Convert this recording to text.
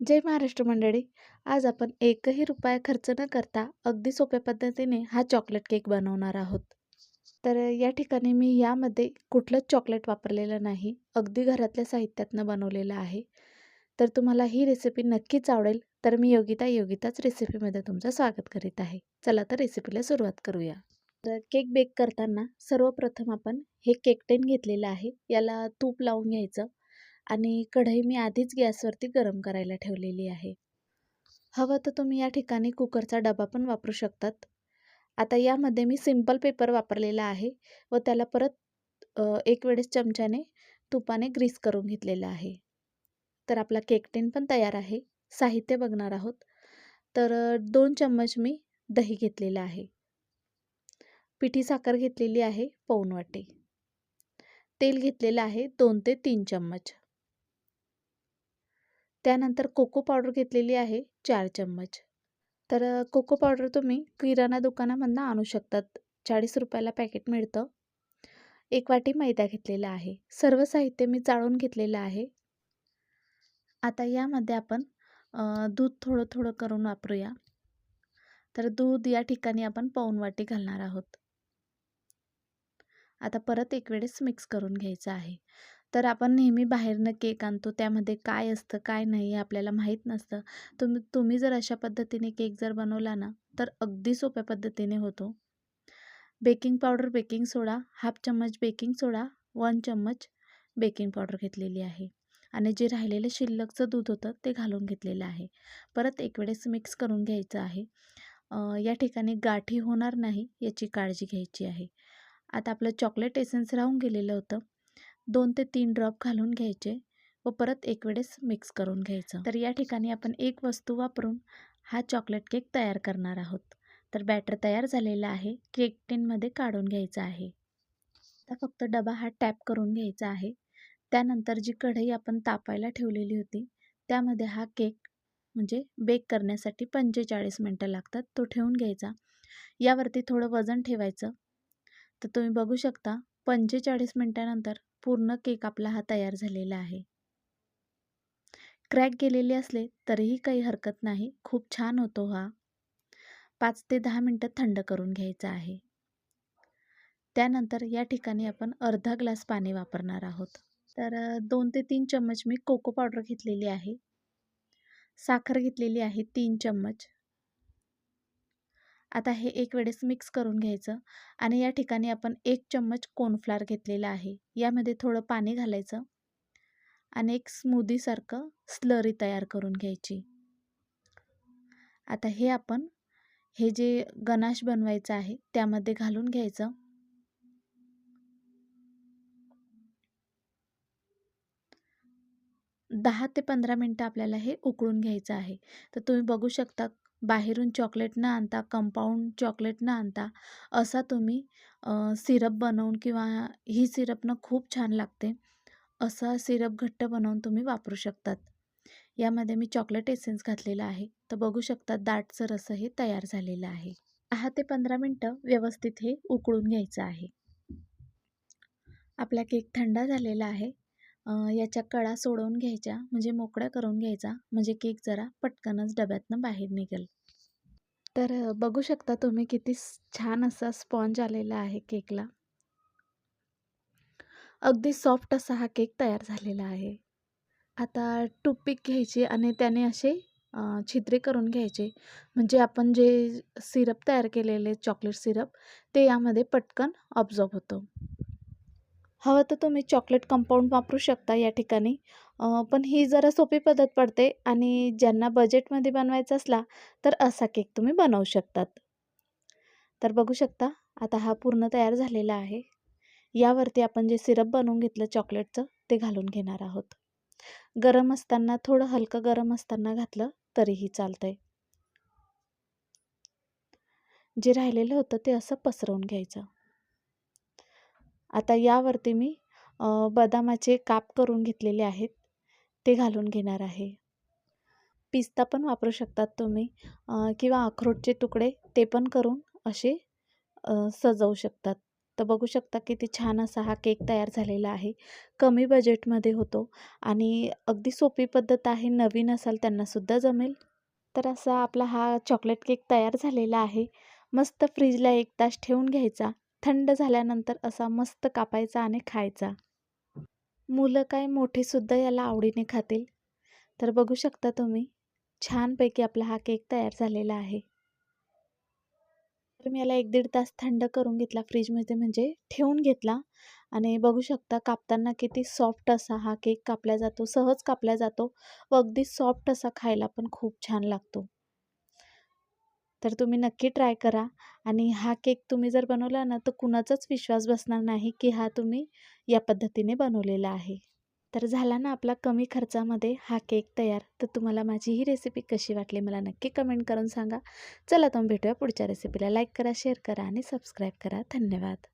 जय महाराष्ट्र मंडळी. आज आपण एकही रुपया खर्च न करता अगदी सोप्या पद्धतीने हा चॉकलेट केक बनवणार आहोत. तर या ठिकाणी मी यामध्ये कुठलंच चॉकलेट वापरलेलं नाही अगदी घरातल्या साहित्यातनं बनवलेलं आहे. तर तुम्हाला ही रेसिपी नक्कीच आवडेल तर मी योगिता योगिताच रेसिपीमध्ये तुमचं स्वागत करीत आहे. चला तर रेसिपीला सुरुवात करूया. तर केक बेक करताना सर्वप्रथम आपण हे केक टेन घेतलेलं आहे याला तूप लावून घ्यायचं. आणि कढई मी आधीच गॅसवरती गरम करायला ठेवलेली आहे. हवं तर तुम्ही या ठिकाणी कुकरचा डबा पण वापरू शकतात. आता यामध्ये मी सिंपल पेपर वापरलेला आहे व त्याला परत एक वेळेस चमच्याने तुपाने ग्रीस करून घेतलेलं आहे. तर आपला केक टेन पण तयार आहे. साहित्य बघणार आहोत. तर दोन चम्मच मी दही घेतलेलं आहे. पिठी साखर घेतलेली आहे पौन वाटे. तेल घेतलेलं आहे दोन ते तीन चम्मच. त्यानंतर कोको पावडर घेतलेली आहे चार चम्मच. तर कोको पावडर तुम्ही किराणा दुकानामधनं आणू शकतात. चाळीस रुपयाला पॅकेट मिळतं. एक वाटी मैदा घेतलेला आहे. सर्व साहित्य मी चाळून घेतलेलं आहे. आता यामध्ये आपण दूध थोडं थोडं करून वापरूया. तर दूध या ठिकाणी आपण पाऊन वाटी घालणार आहोत. आता परत एक वेळेस मिक्स करून घ्यायचं आहे. तर आपण नेहमी बाहेरनं केक आणतो त्यामध्ये काय असतं काय नाही हे आपल्याला माहीत नसतं. तुम्ही तुम्ही जर अशा पद्धतीने केक जर बनवला ना तर अगदी सोप्या पद्धतीने होतो. Baking powder baking soda half चम्मच बेकिंग सोडा वन चम्मच बेकिंग पावडर घेतलेली आहे. आणि जे राहिलेलं शिल्लकचं दूध होतं ते घालून घेतलेलं आहे. परत एक वेळेस मिक्स करून घ्यायचं आहे. या ठिकाणी गाठी होणार नाही याची काळजी घ्यायची आहे. आता आपलं चॉकलेट एसेन्स राहून गेलेलं होतं. दोन ते तीन ड्रॉप घालून घ्यायचे व परत एक वेळेस मिक्स करून घ्यायचं. तर या ठिकाणी आपण एक वस्तू वापरून हा चॉकलेट केक तयार करणार आहोत. तर बॅटर तयार झालेला आहे. केक टिनमध्ये काढून घ्यायचा आहे. आता फक्त डबा हा टॅप करून घ्यायचा आहे. त्यानंतर जी कढई आपण तापायला ठेवलेली होती त्यामध्ये हा केक म्हणजे बेक करण्यासाठी पंचेचाळीस मिनटं लागतात. तो ठेवून घ्यायचा. यावरती थोडं वजन ठेवायचं. तर तुम्ही बघू शकता पंचेचाळीस मिनटानंतर पूर्ण केक आपला हा तयार झालेला आहे. क्रॅक गेलेले असले तरीही काही हरकत नाही. खूप छान होतो हा. पाच ते दहा मिनटं थंड करून घ्यायचा आहे. त्यानंतर या ठिकाणी आपण अर्धा ग्लास पाणी वापरणार आहोत. तर दोन ते तीन चम्मच मी कोको पावडर घेतलेली आहे. साखर घेतलेली आहे तीन चम्मच. आता हे एक वेळेस मिक्स करून घ्यायचं आणि या ठिकाणी आपण एक चम्मच कोनफ्लार घेतलेला आहे. यामध्ये थोडं पाणी घालायचं आणि एक स्मूदीसारखं स्लरी तयार करून घ्यायची. आता हे आपण हे जे गणाश बनवायचं आहे त्यामध्ये घालून घ्यायचं. दहा ते पंधरा मिनटं आपल्याला हे उकळून घ्यायचं आहे. तर तुम्ही बघू शकता बाहेरून चॉकलेट न आणता कंपाऊंड चॉकलेट न आणता असा तुम्ही सिरप बनवून किंवा ही सिरपनं खूप छान लागते असा सिरप घट्ट बनवून तुम्ही वापरू शकतात. यामध्ये मी चॉकलेट एसेन्स घातलेला आहे. तर बघू शकता दाटसर असं हे तयार झालेलं आहे. दहा ते पंधरा मिनटं व्यवस्थित हे उकळून घ्यायचं आहे. आपला केक थंड झालेला आहे. याच्या कळा सोडवून घ्यायच्या म्हणजे मोकळ्या करून घ्यायचा म्हणजे केक जरा पटकनच डब्यातनं बाहेर निघेल. तर बघू शकता तुम्ही किती छान असा स्पॉन्ज आलेला आहे केकला. अगदी सॉफ्ट असा हा केक तयार झालेला आहे. आता टूपिक घ्यायची आणि त्याने असे छिद्रे करून घ्यायचे. म्हणजे आपण जे सिरप तयार केलेले चॉकलेट सिरप ते यामध्ये पटकन ऑब्झॉर्ब होतो. हवं तर तुम्ही चॉकलेट कंपाऊंड वापरू शकता या ठिकाणी. पण ही जरा सोपी पद्धत पडते आणि ज्यांना बजेटमध्ये बनवायचा असला तर असा केक तुम्ही बनवू शकतात. तर बघू शकता आता हा पूर्ण तयार झालेला आहे. यावरती आपण जे सिरप बनवून घेतलं चॉकलेटचं ते घालून घेणार आहोत. गरम असताना थोडं हलकं गरम असताना घातलं तरीही चालतंय. जे राहिलेलं होतं ते असं पसरवून घ्यायचं. आता यावरती मी बदामाचे काप करून घेतलेले आहेत ते घालून घेणार आहे. पिस्ता पण वापरू शकतात तुम्ही किंवा अखरोटचे तुकडे ते पण करून असे सजवू शकतात. तर बघू शकता किती छान असा हा केक तयार झालेला आहे. कमी बजेटमध्ये होतो आणि अगदी सोपी पद्धत आहे नवीन असाल त्यांनासुद्धा जमेल. तर असा आपला हा चॉकलेट केक तयार झालेला आहे. मस्त फ्रीजला एक तास ठेवून घ्यायचा. थंड झाल्यानंतर असा मस्त कापायचा आणि खायचा. मुलं काय मोठीसुद्धा याला आवडीने खातील. तर बघू शकता तुम्ही छानपैकी आपला हा केक तयार झालेला आहे. तर मी याला एक दीड तास थंड करून घेतला फ्रीजमध्ये म्हणजे ठेवून घेतला. आणि बघू शकता कापताना किती सॉफ्ट असा हा केक कापला जातो सहज कापला जातो व अगदी सॉफ्ट असा खायला पण खूप छान लागतो. तर तुम्ही नक्की ट्राय करा. आणि हा केक तुम्ही जर बनवला ना तर कुणाचाच विश्वास बसणार नाही की हा तुम्ही या पद्धतीने बनवलेला आहे. तर झाला ना आपला कमी खर्चामध्ये हा केक तयार. तर तुम्हाला माझी ही रेसिपी कशी वाटली मला नक्की कमेंट करून सांगा. चला तुम्ही भेटूया पुढच्या रेसिपीला लाईक करा शेअर करा आणि सबस्क्राईब करा. धन्यवाद.